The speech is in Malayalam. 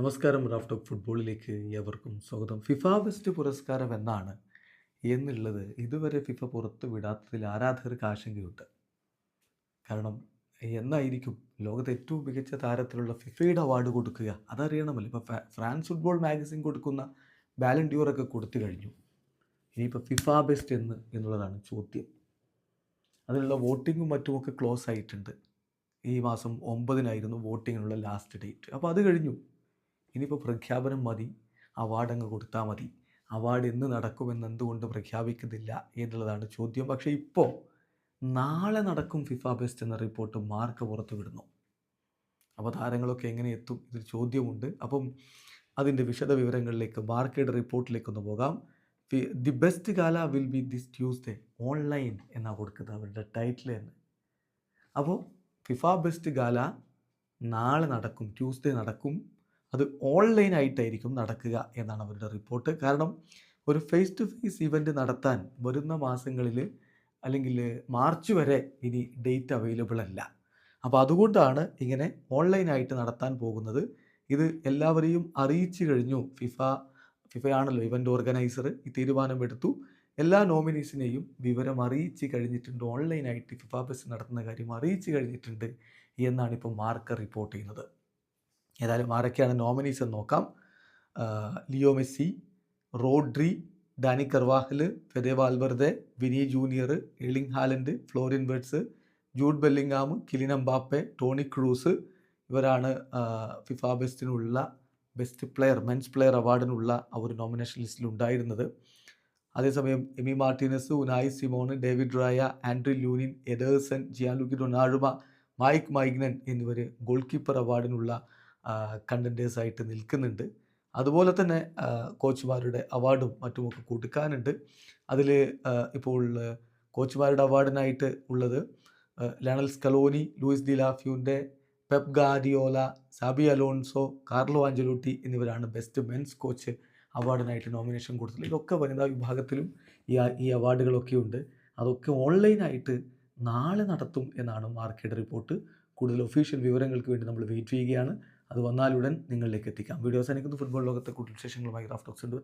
നമസ്കാരം റാഫ് ടോക്ക് ഫുട്ബോളിലേക്ക് ഏവർക്കും സ്വാഗതം. ഫിഫ ബെസ്റ്റ് പുരസ്കാരം എന്നാണ് എന്നുള്ളത് ഇതുവരെ ഫിഫ പുറത്തു വിടാത്തതിൽ ആരാധകർക്ക് ആശങ്കയുണ്ട്? കാരണം എന്നായിരിക്കും ലോകത്തെ ഏറ്റവും മികച്ച താരത്തിലുള്ള ഫിഫയുടെ അവാർഡ് കൊടുക്കുക. അതറിയണമല്ലോ ഇപ്പോൾ ഫ്രാൻസ് ഫുട്ബോൾ മാഗസിൻ കൊടുക്കുന്ന ബാലൻഡ്യൂറൊക്കെ കൊടുത്തു കഴിഞ്ഞു. ഇനിയിപ്പോൾ ഫിഫ ബെസ്റ്റ് എന്ന് എന്നുള്ളതാണ് ചോദ്യം. അതിനുള്ള വോട്ടിങ്ങും മറ്റുമൊക്കെ ക്ലോസ് ആയിട്ടുണ്ട്. ഈ മാസം ഒമ്പതിനായിരുന്നു വോട്ടിങ്ങിനുള്ള ലാസ്റ്റ് ഡേറ്റ് അപ്പോൾ അത് കഴിഞ്ഞു. ഇനിയിപ്പോൾ പ്രഖ്യാപനം മതി അവാർഡ് അങ്ങ് കൊടുത്താൽ മതി. അവാർഡ് എന്ന് നടക്കുമെന്ന് എന്തുകൊണ്ട് പ്രഖ്യാപിക്കുന്നില്ല എന്നുള്ളതാണ് ചോദ്യം. പക്ഷേ ഇപ്പോൾ നാളെ നടക്കും ഫിഫ ബെസ്റ്റ് എന്ന റിപ്പോർട്ട് മാർക്ക് പുറത്തു വിടുന്നു. അപ്പോൾ താരങ്ങളൊക്കെ എങ്ങനെ എത്തും? ഇതൊരു ചോദ്യമുണ്ട്. അപ്പം അതിന്റെ വിശദ വിവരങ്ങളിലേക്ക് മാർക്കയുടെ റിപ്പോർട്ടിലേക്ക് ഒന്ന് പോകാം. The best gala will be this Tuesday online എന്നാണ് കൊടുക്കുന്നത് അവരുടെ ടൈറ്റിൽ തന്നെ അപ്പോൾ ഫിഫ ബെസ്റ്റ് ഗാല നാളെ നടക്കും ട്യൂസ്ഡേ നടക്കും. അത് ഓൺലൈൻ ആയിട്ടായിരിക്കും നടക്കുക എന്നാണ് അവരുടെ റിപ്പോർട്ട്. കാരണം ഒരു ഫേസ് ടു ഫേസ് ഇവന്റ് നടത്താൻ വരുന്ന മാസങ്ങളിൽ അല്ലെങ്കിൽ മാർച്ച് വരെ ഇനി ഡേറ്റ് അവൈലബിൾ അല്ല. അപ്പോൾ അതുകൊണ്ടാണ് ഇങ്ങനെ ഓൺലൈനായിട്ട് നടത്താൻ പോകുന്നത്. ഇത് എല്ലാവരെയും അറിയിച്ചു കഴിഞ്ഞു. ഫിഫ ഫിഫയാണല്ലോ ഇവന്റ് ഓർഗനൈസർ ഈ തീരുമാനമെടുത്തു. എല്ലാ നോമിനീസിനെയും വിവരം അറിയിച്ച് കഴിഞ്ഞിട്ടുണ്ട്. ഓൺലൈനായിട്ട് ഫിഫ ബസ് നടത്തുന്ന കാര്യം അറിയിച്ചു കഴിഞ്ഞിട്ടുണ്ട് എന്നാണ് ഇപ്പോൾ മാർക്ക് റിപ്പോർട്ട് ചെയ്യുന്നത്. ഏതായാലും ആരൊക്കെയാണ് നോമിനീസ് എന്ന് നോക്കാം. Leo Messi Rodri Dani Carvajal Fede Valverde Vini Junior Erling Haaland Florian Wirtz Jude Bellingham Kylian Mbappe Toni Kroos ഇവരാണ് ഫിഫ ബെസ്റ്റിനുള്ള ബെസ്റ്റ് പ്ലെയർ മെൻസ് പ്ലെയർ അവാർഡിനുള്ള ആ ഒരു നോമിനേഷൻ ലിസ്റ്റിൽ ഉണ്ടായിരുന്നത്. അതേസമയം Emi Martinez Unai Simon David Raya Andriy Lunin Ederson Gianluigi Donnarumma Mike Maignan എന്നിവർ ഗോൾ കീപ്പർ അവാർഡിനുള്ള കണ്ടന്റേഴ്സായിട്ട് നിൽക്കുന്നുണ്ട്. അതുപോലെ തന്നെ കോച്ചുമാരുടെ അവാർഡും മറ്റുമൊക്കെ കൊടുക്കാനുണ്ട്. അതിൽ ഇപ്പോൾ കോച്ചുമാരുടെ അവാർഡിനായിട്ട് ഉള്ളത് Lionel Scaloni Luis de la Fuente Pep Guardiola Xabi Alonso Carlo Ancelotti എന്നിവരാണ് ബെസ്റ്റ് മെൻസ് കോച്ച് അവാർഡിനായിട്ട് നോമിനേഷൻ കൊടുത്തത് ഇതൊക്കെ വനിതാ വിഭാഗത്തിലും ഈ ഈ അവാർഡുകളൊക്കെ ഉണ്ട്. അതൊക്കെ ഓൺലൈനായിട്ട് നാളെ നടത്തും എന്നാണ് മാർക്കറ്റ് റിപ്പോർട്ട് കൂടുതൽ ഒഫീഷ്യൽ വിവരങ്ങൾക്ക് വേണ്ടി നമ്മൾ വെയിറ്റ് ചെയ്യുകയാണ്. അത് വന്നാലുടൻ നിങ്ങളിലേക്ക് എത്തിക്കാം. വീഡിയോസ് എനിക്ക് ഫുട്ബോൾ ലോകത്തെ കൂടുതൽ വിശേഷങ്ങളുമായി റാഫ് ടോക്സ് ഉണ്ട്